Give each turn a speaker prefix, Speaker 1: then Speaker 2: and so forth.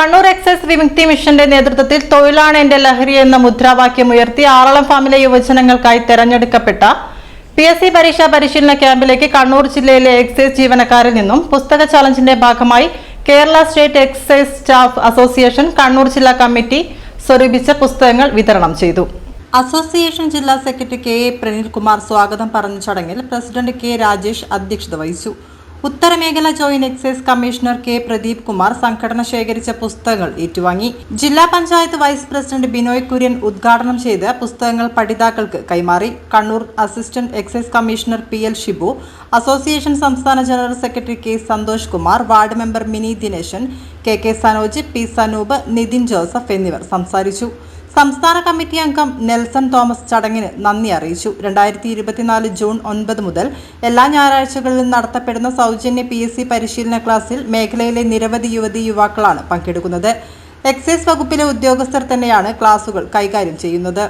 Speaker 1: Kannur excise വിമുക്തി മിഷന്റെ നേതൃത്വത്തിൽ തൊഴിലാണ് എന്റെ ലഹരി എന്ന മുദ്രാവാക്യം ഉയർത്തി ആറളം ഫാമിലെ യുവജനങ്ങൾക്കായി തെരഞ്ഞെടുക്കപ്പെട്ട പി എസ് സി പരീക്ഷാ പരിശീലന ക്യാമ്പിലേക്ക് കണ്ണൂർ ജില്ലയിലെ എക്സൈസ് ജീവനക്കാരിൽ നിന്നും പുസ്തക ചലഞ്ചിന്റെ ഭാഗമായി Kerala state excise staff association Kannur ജില്ലാ കമ്മിറ്റി സ്വരൂപിച്ച പുസ്തകങ്ങൾ വിതരണം ചെയ്തു. അസോസിയേഷൻ ജില്ലാ സെക്രട്ടറി കെ എ പ്രനിൽകുമാർ സ്വാഗതം പറഞ്ഞ ചടങ്ങിൽ പ്രസിഡന്റ് കെ രാജേഷ് അധ്യക്ഷത വഹിച്ചു. ഉത്തരമേഖല joint excise commissioner K Pradeep Kumar സംഘടന ശേഖരിച്ച പുസ്തകങ്ങൾ ഏറ്റുവാങ്ങി. ജില്ലാ പഞ്ചായത്ത് വൈസ് പ്രസിഡന്റ് ബിനോയ് കുര്യൻ ഉദ്ഘാടനം ചെയ്ത് പുസ്തകങ്ങൾ പഠിതാക്കൾക്ക് കൈമാറി. Kannur assistant excise commissioner P L Shibu association സംസ്ഥാന general secretary K Santhosh Kumar ward member Mini Dineshan K K Sanoj P Sanoop Nithin Joseph എന്നിവർ സംസാരിച്ചു. സംസ്ഥാന കമ്മിറ്റി അംഗം നെൽസൺ തോമസ് ചടങ്ങിന് നന്ദി അറിയിച്ചു. രണ്ടായിരത്തി ഇരുപത്തിനാല് ജൂൺ ഒൻപത് മുതൽ എല്ലാ ഞായറാഴ്ചകളിലും നടത്തപ്പെടുന്ന സൗജന്യ പി എസ് സി പരിശീലന ക്ലാസ്സിൽ മേഖലയിലെ നിരവധി യുവതി യുവാക്കളാണ് പങ്കെടുക്കുന്നത്. എക്സൈസ് വകുപ്പിലെ ഉദ്യോഗസ്ഥർ തന്നെയാണ് ക്ലാസുകൾ കൈകാര്യം ചെയ്യുന്നത്.